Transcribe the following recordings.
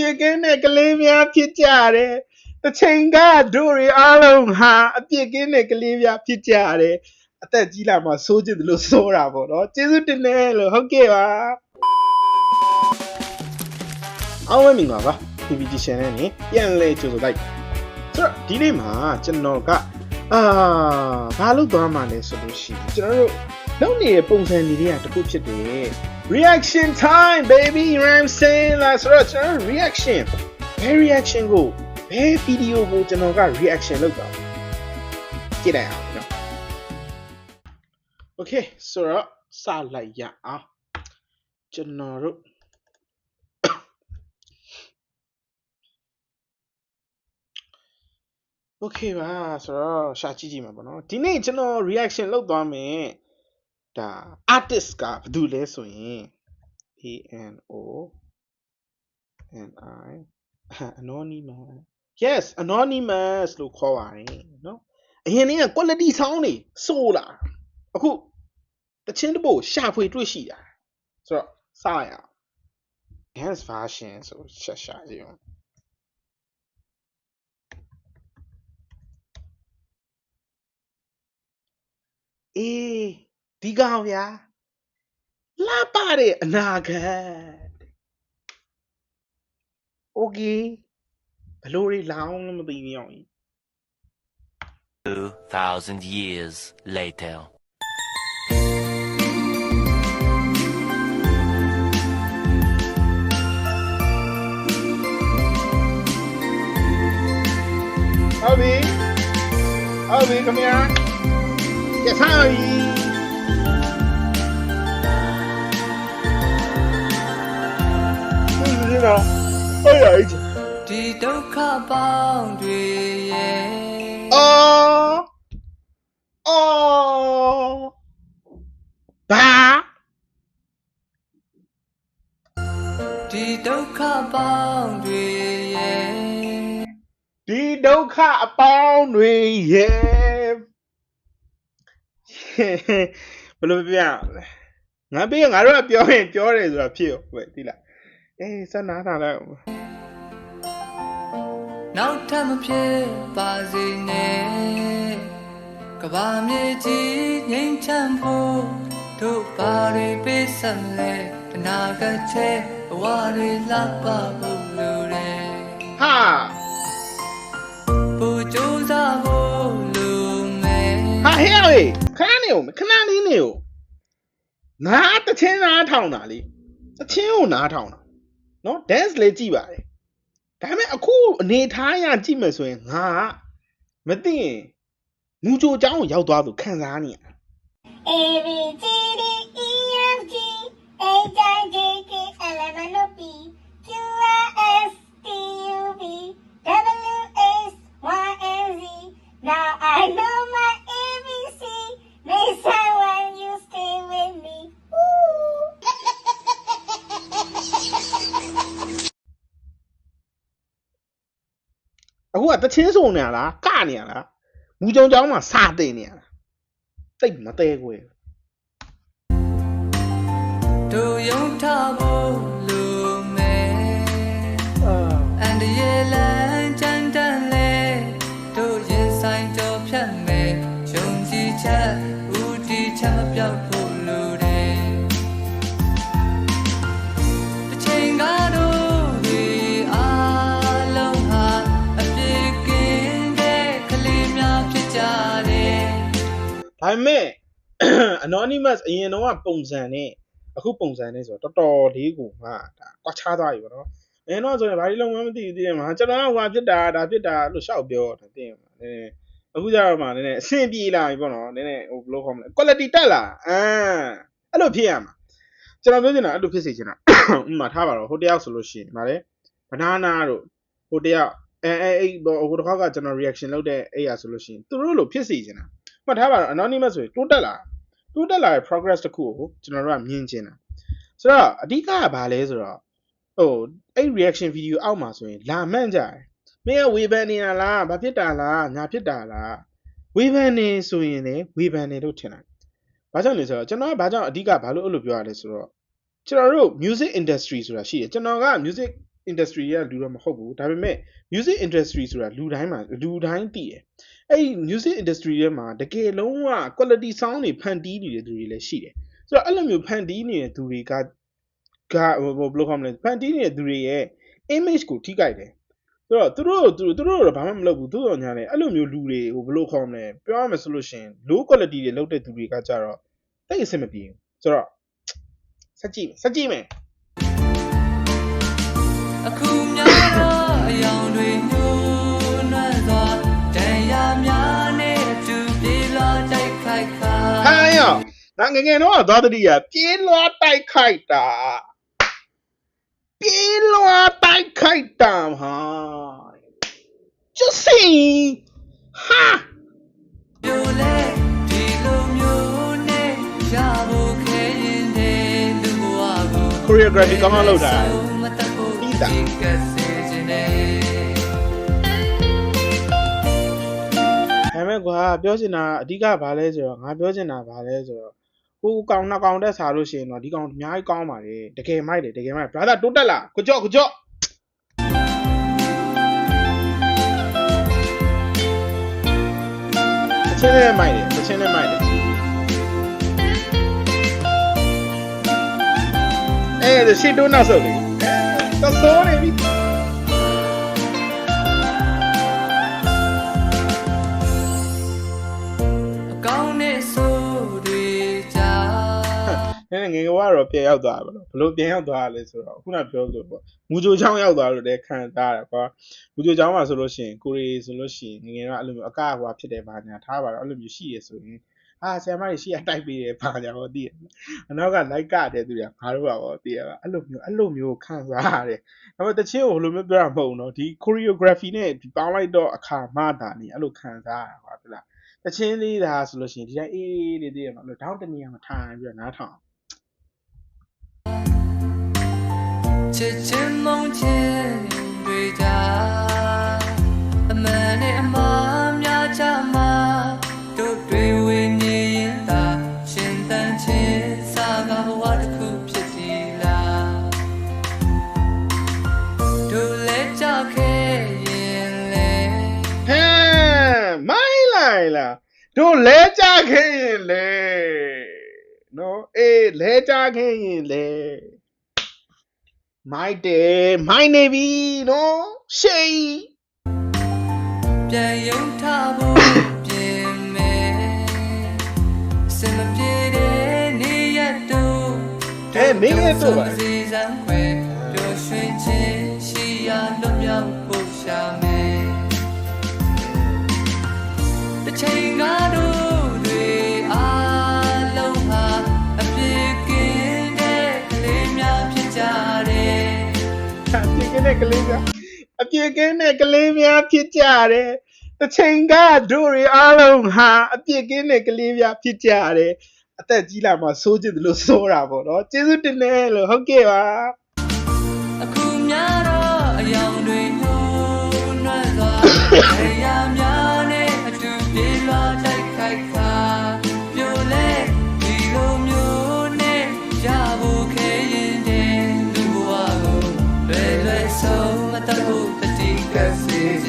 ပြစ်ကင်းတဲ့ကလေးများဖြစ်ကြတယ်တစ်ချိန်ကတို့တွေအားလုံးဟာအပြစ်ကင်းတဲ့ကလေးများဖြစ်ကြတယ်အသက်ကြီးလာမှစိုးကျင်တယ်လို့စိုးတာပေါ့နော်ကျေးဇူးတင်တယ်လို့ဟုတ်ကဲ့ပါအောင်ဝဲမင်္ဂလာပါ PPG channel နဲ့ပြန်လဲကြိုဆိုလိုက်ဆိုတော့ဒီနေ့မှာကျွန်တော်ကအာဘာလို့သွားမှာလဲဆိုလို့ရှိရင်ကျွန်တော်တို့လုပ်နေတဲ့ပုံစံတွေတွေကတစ်ခုဖြစ်တယ် reaction time baby you know what i'm saying လားဆိုတော့ကျွန်တော်တို့ reaction ဘယ် reaction ကိုဘယ် video ကိုကျွန်တော်က reaction လုပ်တာကြည့်လိုက်အောင်နော် okay ဆိုတော့စလိုက်ရအောင်ကျွန်တော်တို့ okay ပါဆိုတော့ရှာကြည့်ကြည့်မှာပေါ့နော်ဒီနေ့ကျွန်တော် reaction လုပ်သွားမယ် ဒါ artist ကဘယ်သူလဲဆိုရင် ano ni anonymous yes anonymous လို့ခေါ်ပါတယ်နော်အရင်က quality sound တွေစိုးလာအခုတချင်းတပို့ရှာဖွေတွေ့ရှိတာဆိုတော့စရအောင် dance version ဆိုရှာရှာကြည့်အောင်အေး ဒီကောင်ဗျာလှပတဲ့အနာဂတ်โอเคဘလို့တွေလောင်းလို့မသိဘူးအောင်ကြီး 2,000 years later. ဟုတ်ပြီဟုတ်ပြီခင်ဗျာရထားပြီ ဟုတ်ပြီနော်ဟုတ်ရဲ့ဒီဒုက္ခပေါင်းတွေရဲ့အော်အော်ဘာဒီဒုက္ခပေါင်းတွေရဲ့ဒီဒုက္ခအပေါင်းတွေရဲ့ဘယ်လိုပြရမလဲငါပြီးရင်ငါတို့ကပြောရင်ပြောတယ်ဆိုတာဖြစ်ရောပဲဒီလား အေးစနာထားလိုက်အောင်နောက်ထပ်မဖြစ်ပါစေနဲ့ကဘာမြေကြီးငိမ့်ချမ်းဖို့တို့ပါတွေပေးဆက်လဲအနာဂတ်ချဲဘဝတွေလှပဖို့လိုတယ်ဟာပူကြိုးစားဖို့လိုမယ်ဟာဟဲ့လေခဏနေဦးခဏလေးနေဦးငါတချင်းနားထောင်တာလေတချင်းကိုနားထောင်တာ နော် dance လေးကြည့်ပါတယ်ဒါပေမဲ့အခုအနေထားအရကြည့်မယ်ဆိုရင်ငါကမသိရင်မူကြိုအကြောင်းကိုရောက်သွားသူခံစားနေရ A အခုကတချင်းစုံနေရလားကနေရလားငူကြုံကြောင်းမှာစာတင်နေရလားတိတ်မသေးခွဲတို့ယုံထားဖို့ ပေမဲ့ anonymous အရင်တော့ကပုံစံနဲ့အခုပုံစံနဲ့ဆိုတော့တော်တော်လေးကိုငါဒါကွာခြားသွားပြီပေါ့နော်။အဲတော့ဆိုရင်ဘာလို့လုံးဝမသိဘူးသိတယ်မှာကျွန်တော်ကဟိုဖြစ်တာဒါဖြစ်တာလို့ရှောက်ပြောတာသိရမှာနည်းနည်းအခုကျတော့မှနည်းနည်းအဆင်ပြေလာပြီပေါ့နော်နည်းနည်းဟိုဘယ်လိုခေါ်မလဲ quality တက်လာအမ်အဲ့လိုဖြစ်ရမှာကျွန်တော်ပြောချင်တာအဲ့လိုဖြစ်စေချင်တာဥပမာထားပါတော့ဟိုတယောက်ဆိုလို့ရှိရင်ဗါလေ banana တို့ဟိုတယောက်အဲအဲအဲ့ဟိုတစ်ခါကကျွန်တော် reaction လုပ်တဲ့အဲ့ရဆိုလို့ရှိရင်သူတို့လိုဖြစ်စေချင်တာ မှတ်ထားပါတော့ anonymous ဆိုရင်တိုးတက်လာတိုးတက်လာတဲ့ progress တစ်ခုကိုကျွန်တော်တို့ကမြင်ချင်တာဆိုတော့အဓိကကဘာလဲဆိုတော့ဟိုအဲ့ reaction video အောက်မှာဆိုရင်လာမှန့်ကြတယ်မင်းကဝေဖန်နေတာလားဘာဖြစ်တာလားညာဖြစ်တာလားဝေဖန်နေဆိုရင်လည်းဝေဖန်နေလို့ထင်တာဘာကြောင့်လဲဆိုတော့ကျွန်တော်ကဘာကြောင့်အဓိကဘာလို့အဲ့လိုပြောရလဲဆိုတော့ကျွန်တော်တို့ music industry ဆိုတာရှိတယ်ကျွန်တော်က music industry ရဲ့လူတော့မဟုတ်ဘူးဒါပေမဲ့ music industry ဆိုတာလူတိုင်းမှာလူတိုင်းသိတယ် အဲ့ဒီ music industry ထဲမှာတကယ်လုံးဝ quality sound တွေဖန်တီးနေတဲ့သူတွေလည်းရှိတယ်ဆိုတော့အဲ့လိုမျိုးဖန်တီးနေတဲ့သူတွေကကဟိုဘယ်လိုခေါ်မလဲဖန်တီးနေတဲ့သူတွေရဲ့ image ကိုထိကြိုက်တယ်ဆိုတော့သူတို့သူတို့သူတို့တော့ဘာမှမလုပ်ဘူးသူတို့ညာလေအဲ့လိုမျိုးလူတွေဟိုဘယ်လိုခေါ်မလဲပြောရမယ်ဆိုလို့ရှိရင် low quality တွေလုပ်တဲ့သူတွေကကြတော့တိတ်အဆင်မပြေဘူးဆိုတော့စက်ကြည့်မယ်စက်ကြည့်မယ်အခုများတော့အယောင်တွေ ငါငယ်ငယ်တော့သွားတတိယပြေးလွှားတိုက်ခိုက်တာပြေးလွှားတိုက်ခိုက်တာဟာကျစင်ဟာပြိုလဲဒီလိုမျိုးနဲ့ရဖို့ခဲရင်တဲ့လူဘဝကို choreography ကောင်းကောင်းလုပ်တာမတတ်ဖို့ပြီးတာဒီကစေခြင်းနဲ့ဒါပေမဲ့ကွာပြောချင်တာအဓိကဘာလဲဆိုတော့ငါပြောချင်တာဘာလဲဆိုတော့ ဟိုကောင်နှစ်ကောင်တက်စားလို့ရှိရင်တော့ဒီကောင်အများကြီးကောင်းပါလေတကယ်မိုက်တယ်တကယ်မိုက် brother တိုးတက်လာကြကြော့ကြကြော့တချင်းနဲ့မိုက်တယ်တချင်းနဲ့မိုက်တယ်အဲ့ဒါရှေ့တိုးနောက်ဆုပ်လေတော့ဆိုးနေပြီ နည်းနည်းငယ်ကတော့ပြန်ရောက်သွားပါလို့ဘလို့ပြန်ရောက်သွားရလဲဆိုတော့ခုနပြောလို့ပေါ့မူဂျိုချောင်းရောက်သွားလို့လည်းခံစားရတယ်ကွာမူဂျိုချောင်းမှာဆိုလို့ရှိရင်ကိုရီဆိုလို့ရှိရင်ငယ်ငယ်ကအဲ့လိုမျိုးအကဟွာဖြစ်တယ်ဘာညာထားပါတော့အဲ့လိုမျိုးရှိရဆိုရင်အာဆရာမကြီးရှိရတိုက်ပေးတယ်ဘာညာဟောသိရအနောက်ကလိုက်ကတဲ့သူတွေကငါတို့ကဟောသိရပါအဲ့လိုမျိုးအဲ့လိုမျိုးခံစားရတယ်ဒါပေမဲ့တချင်းကိုဘလိုမျိုးပြောတာမဟုတ်ဘူးနော်ဒီ choreography နဲ့ဒီပေါင်းလိုက်တော့အခါမှတာနေအဲ့လိုခံစားရတာကွာဟုတ်လားတချင်းလေးဒါဆိုလို့ရှိရင်ဒီတိုင်းအေးအေးလေးသေးရမှာအဲ့လိုတောင်းတနေရာမှာထိုင်ပြီးတော့နားထောင် ချစ်ချင်းမုန်းချင်းတွေကြာအမှန်နဲ့အမှားများချမှာတို့တွေဝေနေရင်သာရှင်တန်ချင်းစားကဘဝတစ်ခုဖြစ်စီလားတို့လက်ကြခဲ့ရင်လေဟမ်မိုင်းလိုက်လားတို့လဲကြခဲ့ရင်လေနော်အေးလဲကြခဲ့ရင်လေ မိုက်တယ်မိုင်းနေပြီနော်ရှေးပြန်ယုံထားဖို့ပြင်မယ်စင်မပြေတဲ့နေရတော့အဲနေရတော့ပါစီစံခွဲပျော်ရွှင်ခြင်းရှိရာလွတ်မြောက်ဖို့ရှာမယ် တဲ့ကလေးများအပြစ်ကင်းတဲ့ကလေးများဖြစ်ကြတယ်တစ်ချိန်ကတို့တွေအားလုံးဟာအပြစ်ကင်းတဲ့ကလေးများဖြစ်ကြတယ်အသက်ကြီးလာမှစိုးကျင်တယ်လို့စိုးတာပေါ့နော်ကျေးဇူးတင်တယ်လို့ဟုတ်ကဲ့ပါအခုများတော့အယောင်တွေညှိုးနှံ့သွား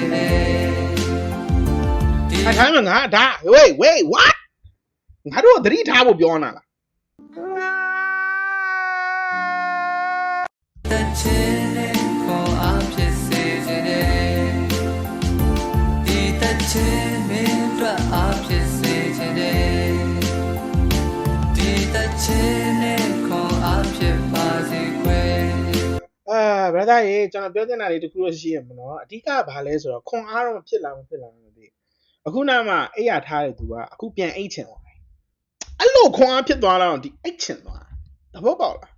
ခြင်းနဲ့ဒီအထိုင်းမှာငါဒါ wait wait what ငါတို့ကသတိထားဖို့ပြောနေတာလားတချင် brother ရေကျွန်တော်ပြောချင်တာလေးတစ်ခုလို့ရှိရမနော်အဓိကဘာလဲဆိုတော့ခွန်အားတော့မဖြစ်လာမဖြစ်လာမသိဘူးအခုနာမှအိယာထားတဲ့သူကအခုပြန်အိတ်ချင်သွားတယ်အဲ့လိုခွန်အားဖြစ်သွားတော့ဒီအိတ်ချင်သွားတာသဘောပေါက်လား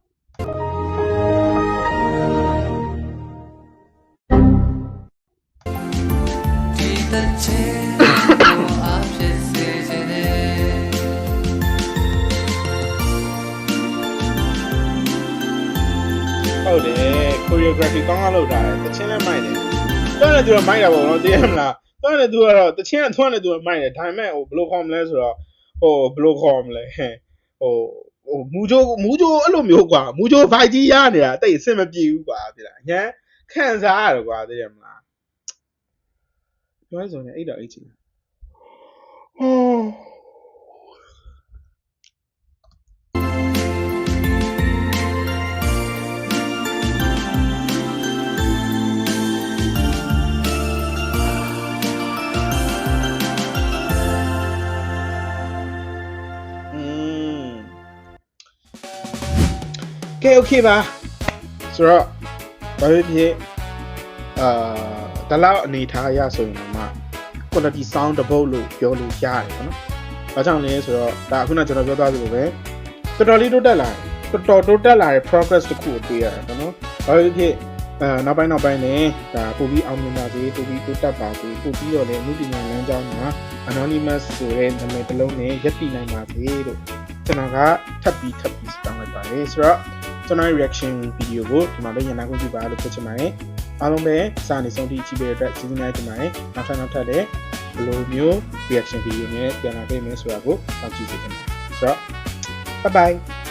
choreography ကောင်းကောင်းလုပ်ထားတယ်တချင်းလည်းမိုက်တယ်တော့လည်းသူကမိုက်တာပေါ့နော်သိရမလားတော့လည်းသူကတော့တချင်းကသွန်းလည်းသူကမိုက်တယ်ဒါပေမဲ့ဟိုဘယ်လိုခေါ်မလဲဆိုတော့ဟိုဘယ်လိုခေါ်မလဲဟဲ့ဟိုဟိုမူဂျိုမူဂျိုအဲ့လိုမျိုးကွာမူဂျို vibe ကြီးရနေတာတိတ်အဆင်မပြေဘူးကွာပြလားအញ្ញမ်းခခံစားရတယ်ကွာသိတယ်မလားပြောရဆိုရင်အဲ့တော့အိတ်ချင်ဟော ကဲโอเคပါဆိုတော့ဘာဖြစ်ဖြစ်အာတလောက်အနေထားအရဆိုရင်တော့မှ quality sound တစ်ပုတ်လို့ပြောလို့ရတယ်ပေါ့နော်။ဘာကြောင့်လဲဆိုတော့ဒါခုနကျွန်တော်ပြောသွားသလိုပဲတော်တော်လေးတိုးတက်လာတယ်တော်တော်တိုးတက်လာတဲ့ progress တစ်ခုကိုတွေ့ရတယ်ပေါ့နော်။ဘာဖြစ်ဖြစ်အဲနောက်ပိုင်းနောက်ပိုင်းနဲ့ဒါပို့ပြီးအောင်မြင်ပါစေပို့ပြီးတိုးတက်ပါစေပို့ပြီးတော့လည်းအမှုပညာလမ်းကြောင်းမှာ anonymous ဆိုတဲ့နာမည်တစ်လုံးနဲ့ရပ်တည်နိုင်ပါစေလို့ကျွန်တော်ကထပ်ပြီးထပ်ပြီးတောင်းလိုက်ပါတယ်ဆိုတော့ ကျွန်တော်ရဲ့ reaction video ကိုဒီမှာပဲညနာခွင့်ပြုပါလို့ပြောချင်ပါတယ်အားလုံးပဲစာနေဆုံးထိကြည့်ပေးတဲ့အတွက်ကျေးဇူးများတင်ပါတယ်နောက်ထပ်နောက်ထပ်လည်းဘယ်လိုမျိုး reaction video နဲ့ပြန်လာခဲ့မယ်ဆိုတာကိုစောင့်ကြည့်စေချင်ပါတယ်ဆိုတော့ bye bye